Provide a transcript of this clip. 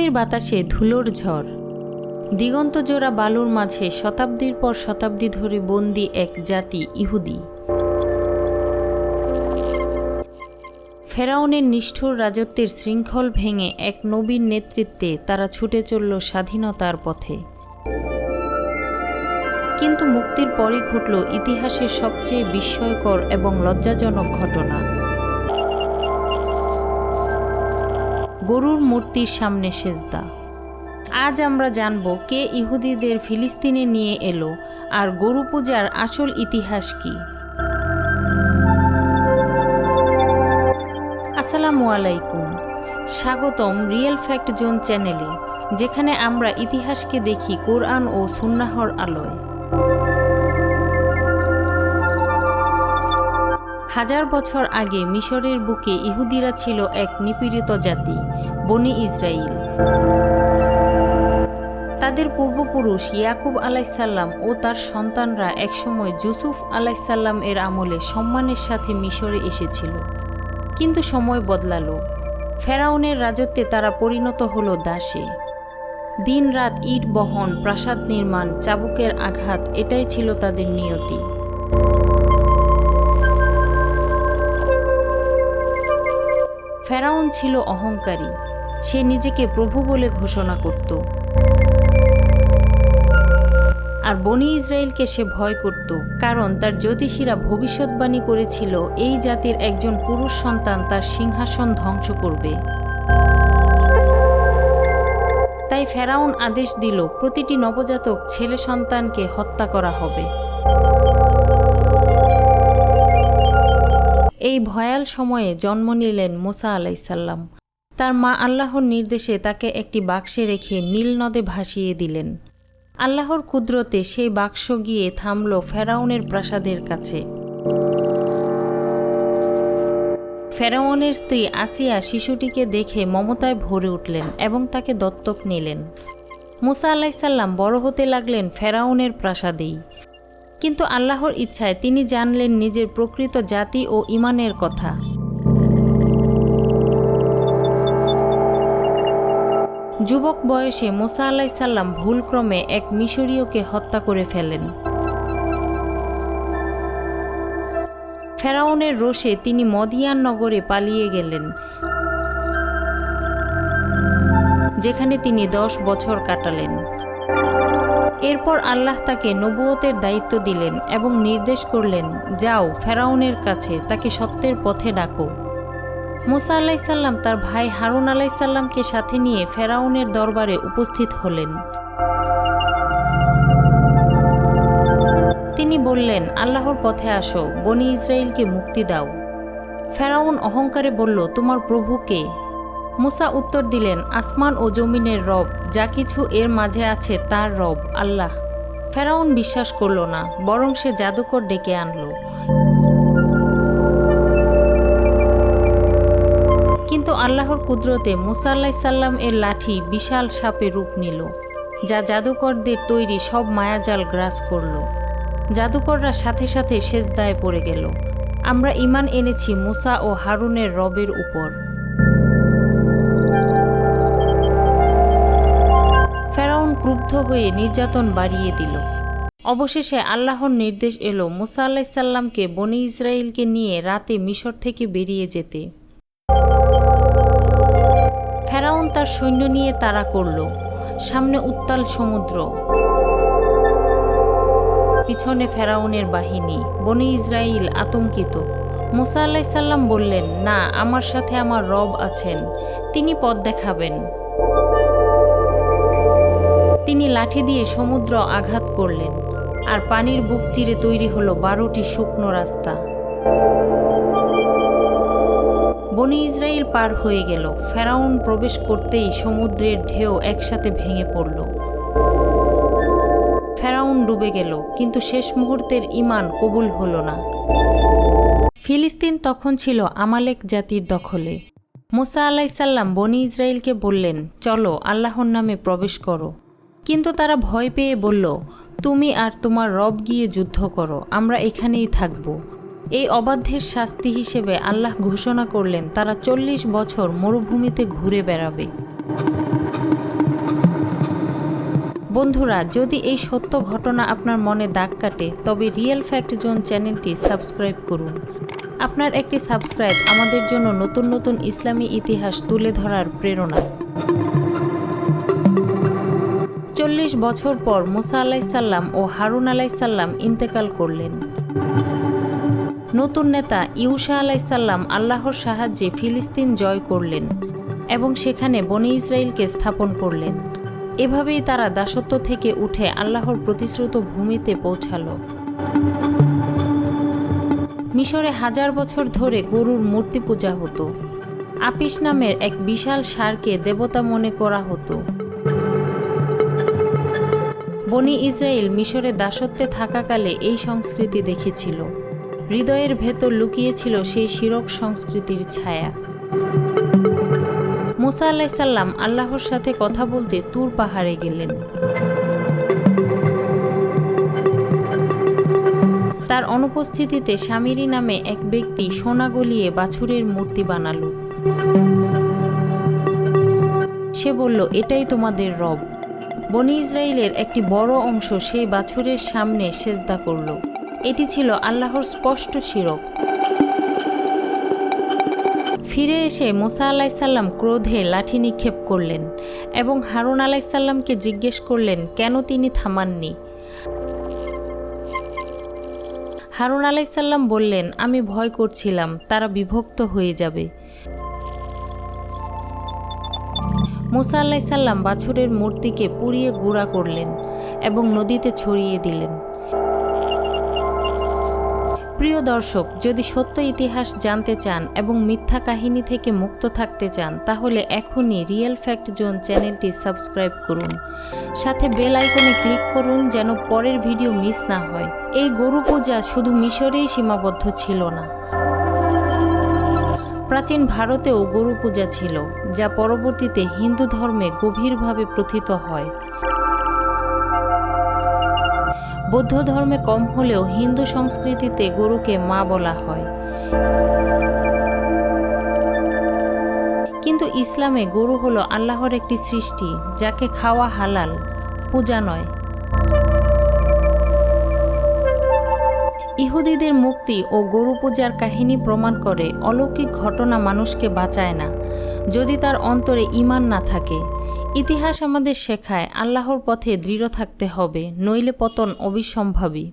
মরুভূমির বাতাসে ধুলোর ঝড়। দিগন্ত জোড়া বালুর মাঝে শতাব্দীর পর শতাব্দী ধরে বন্দি এক জাতি ইহুদি। ফেরাউনের নিষ্ঠুর রাজত্বের শৃঙ্খল ভেঙে এক নবীন নেতৃত্বে তারা ছুটে চলল স্বাধীনতার পথে। কিন্তু মুক্তির পরই ঘটল ইতিহাসের সবচেয়ে বিস্ময়কর এবং লজ্জাজনক ঘটনা। গরুর মূর্তির সামনে সেজদা। আজ আমরা জানব কে ইহুদিদের ফিলিস্তিনে নিয়ে এলো আর গরু পূজার আসল ইতিহাস কি। আসসালামু আলাইকুম। স্বাগতম রিয়েল ফ্যাক্ট জোন চ্যানেলে, যেখানে আমরা ইতিহাসকে দেখি কোরআন ও সুন্নাহর আলোয়। হাজার বছর আগে মিশরের বুকে ইহুদিরা ছিল এক নিপীড়িত জাতি, বনি ইসরাইল। তাদের পূর্বপুরুষ ইয়াকুব আলাইসাল্লাম ও তার সন্তানরা একসময় জুসুফ আলাইসাল্লাম এর আমলে সম্মানের সাথে মিশরে এসেছিল। কিন্তু সময় বদলালো। ফেরাউনের রাজত্বে তারা পরিণত হলো দাসে। দিন রাত ইট বহন, প্রাসাদ নির্মাণ, চাবুকের আঘাত, এটাই ছিল তাদের নিয়তি। ফেরাউন ছিল অহংকারী। সে নিজেকে প্রভু বলে ঘোষণা করত। আর বনি ইসরায়েলকে সে ভয় করত, কারণ তার জ্যোতিষীরা ভবিষ্যৎবাণী করেছিল, এই জাতির একজন পুরুষ সন্তান তার সিংহাসন ধ্বংস করবে। তাই ফেরাউন আদেশ দিল, প্রতিটি নবজাতক ছেলে সন্তানকে হত্যা করা হবে। এই ভয়াল সময়ে জন্ম নিলেন মোসা আলাইসাল্লাম। তার মা আল্লাহর নির্দেশে তাকে একটি বাক্সে রেখে নীল নদে ভাসিয়ে দিলেন। আল্লাহর কুদরতে সেই বাক্স গিয়ে থামল ফেরাউনের প্রাসাদের কাছে। ফেরাউনের স্ত্রী আসিয়া শিশুটিকে দেখে মমতায় ভরে উঠলেন এবং তাকে দত্তক নিলেন। মুসা আলাইসাল্লাম বড় হতে লাগলেন ফেরাউনের প্রাসাদেই। কিন্তু আল্লাহর ইচ্ছায় তিনি জানলেন নিজের প্রকৃত জাতি ও ইমানের কথা। যুবক বয়সে মোসা আলাইসাল্লাম ভুলক্রমে এক মিশরীয়কে হত্যা করে ফেলেন। ফেরাউনের রোষে তিনি মদিয়ান নগরে পালিয়ে গেলেন, যেখানে তিনি দশ বছর কাটালেন। এরপর আল্লাহ তাকে নবুয়তের দায়িত্ব দিলেন এবং নির্দেশ করলেন, যাও, ফেরাউনের কাছে তাকে সত্যের পথে ডাকো। মুসা আলাইসাল্লাম তার ভাই হারুন আলাইসাল্লামকে সাথে নিয়ে ফেরাউনের দরবারে উপস্থিত হলেন। তিনি বললেন, আল্লাহর পথে আসো, বনি ইসরায়েলকে মুক্তি দাও। ফেরাউন অহংকারে বলল, তোমার প্রভুকে মুসা উত্তর দিলেন, আসমান ও জমিনের রব, যা কিছু এর মাঝে আছে তার রব, আল্লাহ। ফেরাউন বিশ্বাস করল না, বরং সে জাদুকর ডেকে আনলো। কিন্তু আল্লাহর কুদরতে মুসা আল্লাহ সাল্লাম এর লাঠি বিশাল সাপে রূপ নিল, যা জাদুকরদের তৈরি সব মায়াজাল গ্রাস করল। জাদুকররা সাথে সাথে সেজদায় পড়ে গেল। আমরা ইমান এনেছি মুসা ও হারুনের রবের উপর। ক্রুব্ধ হয়ে নির্যাতন বাড়িয়ে দিল। অবশেষে আল্লাহর নির্দেশ এলো মুসা আলাইসাল্লামকে বনি ইসরায়েলকে নিয়ে রাতে মিশর থেকে বেরিয়ে যেতে। ফেরাউন তার সৈন্য নিয়ে তাড়া করল। সামনে উত্তাল সমুদ্র। পিছনে ফেরাউনের বাহিনী, বনি ইসরায়েল আতঙ্কিত। মুসা আল্লাহ আলাইসাল্লাম বললেন, না, আমার সাথে আমার রব আছেন। তিনি পথ দেখাবেন। তিনি লাঠি দিয়ে সমুদ্র আঘাত করলেন, আর পানির বুক চিরে তৈরি হলো বারোটি শুকনো রাস্তা। বনি ইসরায়েল পার হয়ে গেল। ফেরাউন প্রবেশ করতেই সমুদ্রের ঢেউ একসাথে ভেঙে পড়ল। ফেরাউন ডুবে গেল, কিন্তু শেষ মুহূর্তের ইমান কবুল হল না। ফিলিস্তিন তখন ছিল আমালেক জাতির দখলে। মোসা আলাইসাল্লাম বনি ইসরায়েলকে বললেন, চলো, আল্লাহর নামে প্রবেশ করো। কিন্তু তারা ভয় পেয়ে বলল, তুমি আর তোমার রব গিয়ে যুদ্ধ করো, আমরা এখানেই থাকব। এই অবাধ্যের শাস্তি হিসেবে আল্লাহ ঘোষণা করলেন, তারা চল্লিশ বছর মরুভূমিতে ঘুরে বেড়াবে। বন্ধুরা, যদি এই সত্য ঘটনা আপনার মনে দাগ কাটে, তবে রিয়েল ফ্যাক্ট জোন চ্যানেলটি সাবস্ক্রাইব করুন। আপনার একটি সাবস্ক্রাইব আমাদের জন্য নতুন নতুন ইসলামী ইতিহাস তুলে ধরার প্রেরণা। চল্লিশ বছর পর মুসা আলাইসাল্লাম ও হারুন আলাইসাল্লাম ইন্তেকাল করলেন। নতুন নেতা ইউসা আলাইসাল্লাম আল্লাহর সাহায্যে ফিলিস্তিন জয় করলেন এবং সেখানে বনি ইসরায়েলকে স্থাপন করলেন। এভাবেই তারা দাসত্ব থেকে উঠে আল্লাহর প্রতিশ্রুত ভূমিতে পৌঁছালো। মিশরে হাজার বছর ধরে গরুর মূর্তি পূজা হতো। আপিস নামের এক বিশাল সারকে দেবতা মনে করা হতো। বনি ইসরায়েল মিশরে দাসত্বে থাকাকালে এই সংস্কৃতি দেখেছিল। হৃদয়ের ভেতর লুকিয়েছিল সেই শিরক সংস্কৃতির ছায়া। মুসা আলাইসাল্লাম আল্লাহর সাথে কথা বলতে তুর পাহাড়ে গেলেন। তার অনুপস্থিতিতে স্বামীরি নামে এক ব্যক্তি সোনা গলিয়ে বাছুরের মূর্তি বানালো। সে বলল, এটাই তোমাদের রব। বনি ইসরায়েলের একটি বড় অংশ সেই বাছুরের সামনে সেজদা করল। এটি ছিল আল্লাহর স্পষ্ট শিরক। ফিরে এসে মোসা আলাইসাল্লাম ক্রোধে লাঠি নিক্ষেপ করলেন এবং হারুন আলাইসাল্লামকে জিজ্ঞেস করলেন, কেন তিনি থামাননি? হারুন আলাইসাল্লাম বললেন, আমি ভয় করছিলাম, তারা বিভক্ত হয়ে যাবে। মুসা আলাইসাল্লাম বাছুরের মূর্তিকে পুড়িয়ে গুঁড়া করলেন এবং নদীতে ছড়িয়ে দিলেন। প্রিয় দর্শক, যদি সত্য ইতিহাস জানতে চান এবং মিথ্যা কাহিনী থেকে মুক্ত থাকতে চান, তাহলে এখনই রিয়েল ফ্যাক্ট জোন চ্যানেলটি সাবস্ক্রাইব করুন। সাথে বেল আইকনে ক্লিক করুন যেন পরের ভিডিও মিস না হয়। এই গরু পূজা শুধু মিশরেই সীমাবদ্ধ ছিল না। প্রাচীন ভারতেও গরু পূজা ছিল, যা পরবর্তীতে হিন্দু ধর্মে গভীরভাবে প্রথিত হয়। বৌদ্ধ ধর্মে কম হলেও হিন্দু সংস্কৃতিতে গরুকে মা বলা হয়। কিন্তু ইসলামে গরু হলো আল্লাহর একটি সৃষ্টি, যাকে খাওয়া হালাল, পূজা নয়। ইহুদিদের মুক্তি ও গরু পূজার কাহিনী প্রমাণ করে অলৌকিক ঘটনা মানুষকে বাঁচায় না, যদি তার অন্তরে ইমান না থাকে। ইতিহাস আমাদের শেখায়, আল্লাহর পথে দৃঢ় থাকতে হবে, নইলে পতন অবিসম্ভাবী।